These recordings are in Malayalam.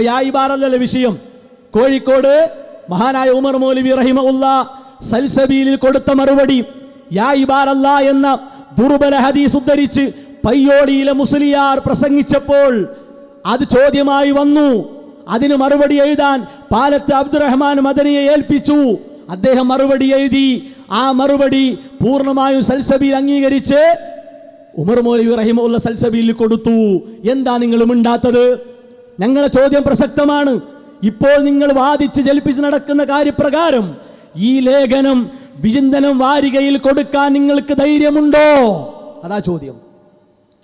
അപ്പൊ യാ ഇബാറല്ല വിഷയം. കോഴിക്കോട് മഹാനായ ഉമർ മൗലവി റഹിമുള്ള സൽസബീലിൽ കൊടുത്ത മറുപടി യാ ഇബാറല്ല എന്ന ദുർബല ഹദീസ് ഉദ്ധരിച്ച് പയ്യോടിയിലെ മുസ്ലിയാർ പ്രസംഗിച്ചപ്പോൾ അത് ചോദ്യമായി വന്നു. അതിന് മറുപടി എഴുതാൻ പാലത്ത് അബ്ദുറഹ്മാൻ മദനിയെ ഏൽപ്പിച്ചു. അദ്ദേഹം മറുപടി എഴുതി. ആ മറുപടി പൂർണമായും സൽസബീൽ അംഗീകരിച്ച് ഉമർ മൗലവി റഹിമുള്ള സൽസബീലിൽ കൊടുത്തു. എന്താ നിങ്ങൾ മിണ്ടാത്തത്? ഞങ്ങളുടെ ചോദ്യം പ്രസക്തമാണ്. ഇപ്പോൾ നിങ്ങൾ വാദിച്ച് ജലിപ്പിച്ച് നടക്കുന്ന കാര്യപ്രകാരം ഈ ലേഖനം വിചിന്തനം വാരികയിൽ കൊടുക്കാൻ നിങ്ങൾക്ക് ധൈര്യമുണ്ടോ? അതാ ചോദ്യം.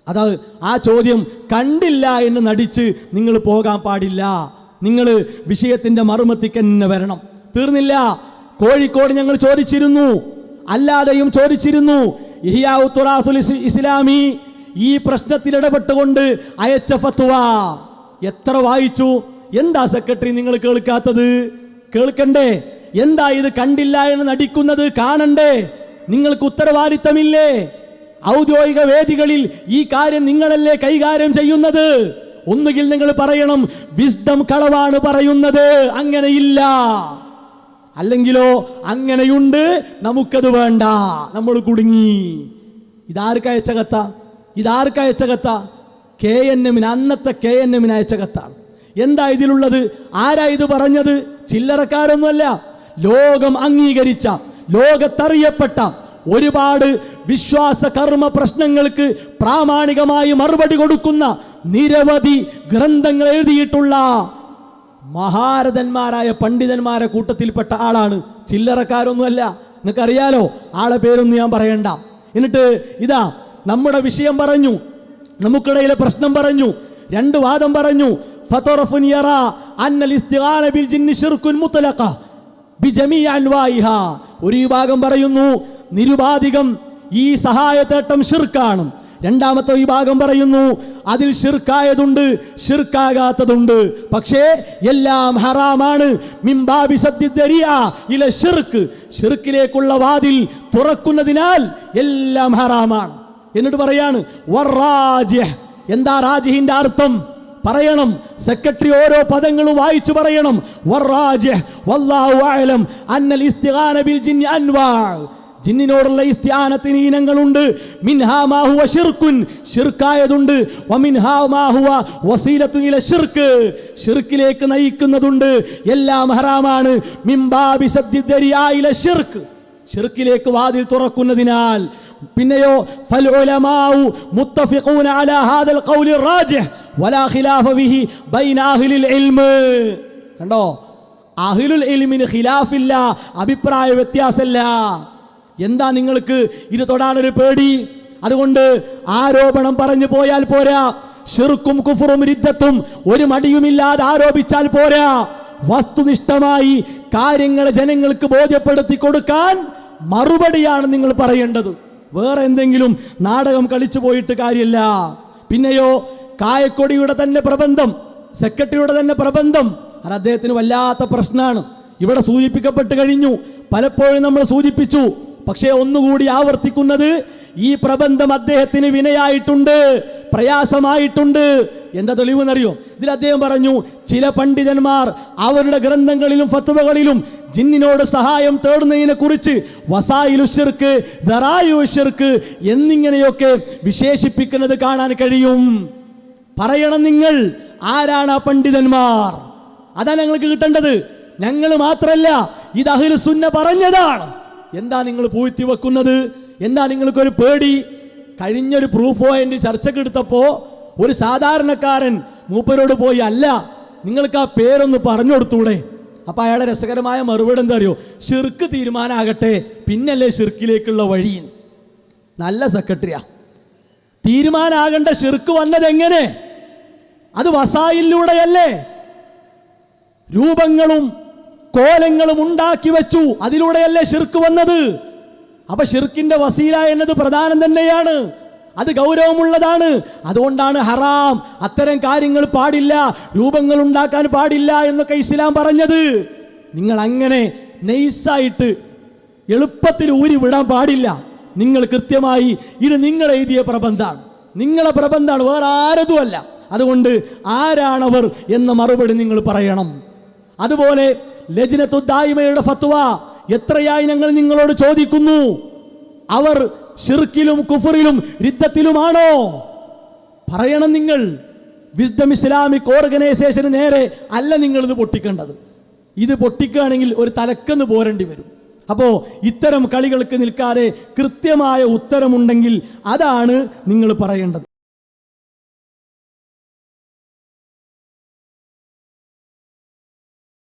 അതാ ആ ചോദ്യം കണ്ടില്ല എന്ന് നടിച്ച് നിങ്ങൾ പോകാൻ പാടില്ല. നിങ്ങൾ വിഷയത്തിന്റെ മറുമത്തിക്ക് തന്നെ വരണം. തീർന്നില്ല. കോഴിക്കോട് ഞങ്ങൾ ചോദിച്ചിരുന്നു. അല്ലാതെയും ചോദിച്ചിരുന്നു. ഇഹിയാഉ ഇസ്ലാമി ഈ പ്രശ്നത്തിൽ ഇടപെട്ടുകൊണ്ട് അയച്ച ഫത്വ. എത്ര വായിച്ചു? എന്താ സെക്രട്ടറി നിങ്ങൾ കേൾക്കാത്തത്? കേൾക്കണ്ടേ? എന്താ ഇത് കണ്ടില്ല എന്ന് നടിക്കുന്നത് കാണണ്ടേ? നിങ്ങൾക്ക് ഉത്തരവാദിത്തമില്ലേ? ഔദ്യോഗിക വേദികളിൽ ഈ കാര്യം നിങ്ങളല്ലേ കൈകാര്യം ചെയ്യുന്നത്? ഒന്നുകിൽ നിങ്ങൾ പറയണം വിസ്ഡം കളവാണ് പറയുന്നത്. അങ്ങനെയില്ല. അല്ലെങ്കിലോ അങ്ങനെയുണ്ട് നമുക്കത് വേണ്ട. നമ്മൾ കുടുങ്ങി. ഇതാർക്കയച്ച കത്ത? ഇതാർക്കയച്ച കത്ത? കെ എൻ എമ്മിന് അന്നത്തെ കെ എൻ എമ്മിന് അയച്ച കത്താണ്. എന്താ ഇതിലുള്ളത്? ആരാ ഇത് പറഞ്ഞത്? ചില്ലറക്കാരൊന്നുമല്ല. ലോകം അംഗീകരിച്ച ലോകത്തറിയപ്പെട്ട ഒരുപാട് വിശ്വാസ കർമ്മ പ്രശ്നങ്ങൾക്ക് പ്രാമാണികമായി മറുപടി കൊടുക്കുന്ന നിരവധി ഗ്രന്ഥങ്ങൾ എഴുതിയിട്ടുള്ള മഹാരഥന്മാരായ പണ്ഡിതന്മാരെ കൂട്ടത്തിൽപ്പെട്ട ആളാണ്. ചില്ലറക്കാരൊന്നുമല്ല. നിങ്ങൾക്കറിയാലോ ആളെ പേരൊന്നും ഞാൻ പറയണ്ട. എന്നിട്ട് ഇതാ നമ്മുടെ വിഷയം പറഞ്ഞു. നമുക്കിടയിലെ പ്രശ്നം പറഞ്ഞു. രണ്ട് വാദം പറഞ്ഞു. ഒരു വിഭാഗം പറയുന്നു നിരുപാധികം ഈ സഹായത്തേട്ടം ഷിർക്കാണ്. രണ്ടാമത്തെ വിഭാഗം പറയുന്നു അതിൽ ഷിർക്കായതുണ്ട് ഷിർക്കാകാത്തതുണ്ട്. പക്ഷേ എല്ലാം ഹറാമാണ്. ഇല ഷിർക്ക്. ഷിർക്കിലേക്കുള്ള വാതിൽ തുറക്കുന്നതിനാൽ എല്ലാം ഹറാമാണ്. എന്നിട്ട് പറയാണ്. എന്താ റാജിഹിന്റെ അർത്ഥം? പറയണം. സെക്രട്ടറി ഓരോ പദങ്ങളും വായിച്ചു പറയണം. അന്നൽ ബിൽ ജിന്നി അൻവാ ജിന്നിനോടുള്ള ഇസ്തിയാനത്തിന് ഇനങ്ങളുണ്ട്. മിൻഹാ മാ ഹുവ ഷിർക്കുൻ ഷിർക്കായതുണ്ട് വമിൻഹാ മാ ഹുവ ഇല ഷിർക്ക് ഷിർക്കിലേക്ക് നയിക്കുന്നതുണ്ട്. എല്ലാം ഹറാമാണ്. മിംബാബി സദ്ദിദ്ദരിയാ ഇല ഷിർക്ക് ഷിർക്കിലേക്ക് വാതിൽ തുറക്കുന്നതിനാൽ പിന്നെയോ കണ്ടോ? അഹിലുൽ ഇൽമിന് ഖിലാഫില്ല അഭിപ്രായ വ്യത്യാസമല്ല എന്താ നിങ്ങൾക്ക് ഇത് തൊടാനൊരു പേടി? അതുകൊണ്ട് ആരോപണം പറഞ്ഞു പോയാൽ പോരാ. ഷിർക്കും കുഫറും രിദ്ധത്തും ഒരു മടിയുമില്ലാതെ ആരോപിച്ചാൽ പോരാ. വസ്തുനിഷ്ഠമായി കാര്യങ്ങൾ ജനങ്ങൾക്ക് ബോധ്യപ്പെടുത്തി കൊടുക്കാൻ മറുപടിയാണ് നിങ്ങൾ പറയേണ്ടത്. വേറെ എന്തെങ്കിലും നാടകം കളിച്ചു പോയിട്ട് കാര്യമില്ല. പിന്നെയോ കായക്കൊടിയുടെ തന്നെ പ്രബന്ധം സെക്രട്ടറിയുടെ തന്നെ പ്രബന്ധം അത് അദ്ദേഹത്തിന് വല്ലാത്ത പ്രശ്നമാണ്. ഇവിടെ സൂചിപ്പിക്കപ്പെട്ട് കഴിഞ്ഞു. പലപ്പോഴും നമ്മൾ സൂചിപ്പിച്ചു. പക്ഷേ ഒന്നുകൂടി ആവർത്തിക്കുന്നത് ഈ പ്രബന്ധം അദ്ദേഹത്തിന് വിനയായിട്ടുണ്ട് പ്രയാസമായിട്ടുണ്ട്. എന്താ തെളിവെന്നറിയോ? ഇതിൽ അദ്ദേഹം പറഞ്ഞു ചില പണ്ഡിതന്മാർ അവരുടെ ഗ്രന്ഥങ്ങളിലും ഫത്തുവകളിലും ജിന്നിനോട് സഹായം തേടുന്നതിനെ കുറിച്ച് വസായിലുഷിർക്ക് ദറായുഷിർക്ക് എന്നിങ്ങനെയൊക്കെ വിശേഷിപ്പിക്കുന്നത് കാണാൻ കഴിയും. പറയണം നിങ്ങൾ ആരാണ് ആ പണ്ഡിതന്മാർ? അതാ ഞങ്ങൾക്ക് കിട്ടേണ്ടത്. ഞങ്ങൾ മാത്രമല്ല ഇത് അഹിൽ സുന്ന പറഞ്ഞതാണ്. എന്താ നിങ്ങൾ പൂഴ്ത്തി വെക്കുന്നത്? എന്താ നിങ്ങൾക്കൊരു പേടി? കഴിഞ്ഞൊരു പ്രൂഫ് പോയിന്റ് ചർച്ചയ്ക്ക് എടുത്തപ്പോ ഒരു സാധാരണക്കാരൻ മൂപ്പരോട് പോയി അല്ല നിങ്ങൾക്ക് ആ പേരൊന്ന് പറഞ്ഞു കൊടുത്തൂടെ അപ്പം അയാളെ രസകരമായ മറുപടി എന്താ അറിയോ? ഷിർക്ക് തീരുമാനമാകട്ടെ പിന്നല്ലേ ഷിർക്കിലേക്കുള്ള വഴി. നല്ല സെക്രട്ടറിയാ. തീരുമാനാകേണ്ട ഷിർക്ക് വന്നത് എങ്ങനെ അത് വസായിലൂടെയല്ലേ? രൂപങ്ങളും കോലങ്ങളും ഉണ്ടാക്കി വെച്ചു അതിലൂടെയല്ലേ ഷിർക്ക് വന്നത്? അപ്പൊ ഷിർക്കിന്റെ വസീല എന്നത് പ്രധാനം തന്നെയാണ്. അത് ഗൗരവമുള്ളതാണ്. അതുകൊണ്ടാണ് ഹറാം. അത്തരം കാര്യങ്ങൾ പാടില്ല. രൂപങ്ങൾ ഉണ്ടാക്കാൻ പാടില്ല എന്നൊക്കെ ഇസ്ലാം പറഞ്ഞത്. നിങ്ങൾ അങ്ങനെ നൈസായിട്ട് എളുപ്പത്തിൽ ഊരി വിടാൻ പാടില്ല. നിങ്ങൾ കൃത്യമായി ഇത് നിങ്ങൾ എഴുതിയ പ്രബന്ധമാണ്. നിങ്ങളെ പ്രബന്ധമാണ് വേറെ ആരതുമല്ല. അതുകൊണ്ട് ആരാണവർ എന്ന മറുപടി നിങ്ങൾ പറയണം. അതുപോലെ ലജ്നത്തുദ്ദായ്മയുടെ ഫത്വ എത്രയായി ഞങ്ങൾ നിങ്ങളോട് ചോദിക്കുന്നു? അവർ ഷിർക്കിലും കുഫറിലും രിദ്ധത്തിലുമാണോ പറയണം നിങ്ങൾ. വിസ്ഡം ഇസ്ലാമിക് ഓർഗനൈസേഷന് നേരെ അല്ല നിങ്ങൾ ഇത് പൊട്ടിക്കേണ്ടത്. ഇത് പൊട്ടിക്കുകയാണെങ്കിൽ ഒരു തലക്കെന്ന് പോരേണ്ടി വരും. അപ്പോൾ ഇത്തരം കളികൾക്ക് നിൽക്കാതെ കൃത്യമായ ഉത്തരമുണ്ടെങ്കിൽ അതാണ് നിങ്ങൾ പറയേണ്ടത്.